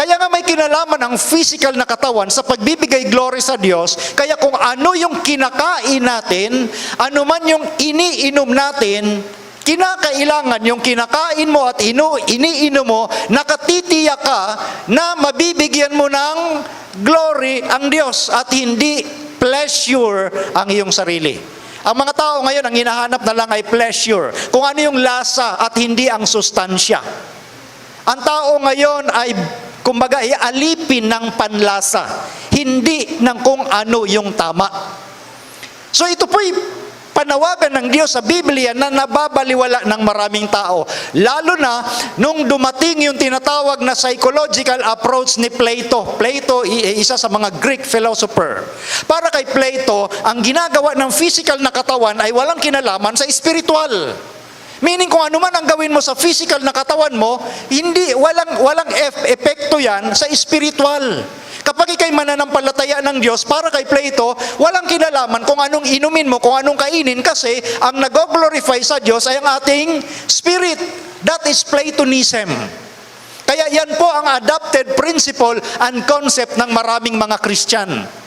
Kaya nga may kinalaman ang physical na katawan sa pagbibigay glory sa Diyos. Kaya kung ano yung kinakain natin, ano man yung iniinom natin, kinakailangan yung kinakain mo at inu, iniinom mo, nakatitiyak ka na mabibigyan mo ng glory ang Diyos at hindi pleasure ang iyong sarili. Ang mga tao ngayon, ang hinahanap na lang ay pleasure. Kung ano yung lasa at hindi ang sustansya. Ang tao ngayon ay, kumbaga, ay alipin ng panlasa, hindi ng kung ano yung tama. So ito po'y panawagan ng Diyos sa Biblia na nababaliwala ng maraming tao. Lalo na nung dumating yung tinatawag na psychological approach ni Plato. Plato, isa sa mga Greek philosopher. Para kay Plato, ang ginagawa ng physical na katawan ay walang kinalaman sa spiritual. Meaning kung ano man ang gawin mo sa physical na katawan mo, hindi walang walang epekto 'yan sa spiritual. Kapag ikay mananampalataya ng Diyos, para kay Plato, walang kinalaman kung anong inumin mo, kung anong kainin, kasi ang nag-glorify sa Diyos ay ang ating spirit. That is Platonism. Kaya yan po ang adopted principle and concept ng maraming mga Christian.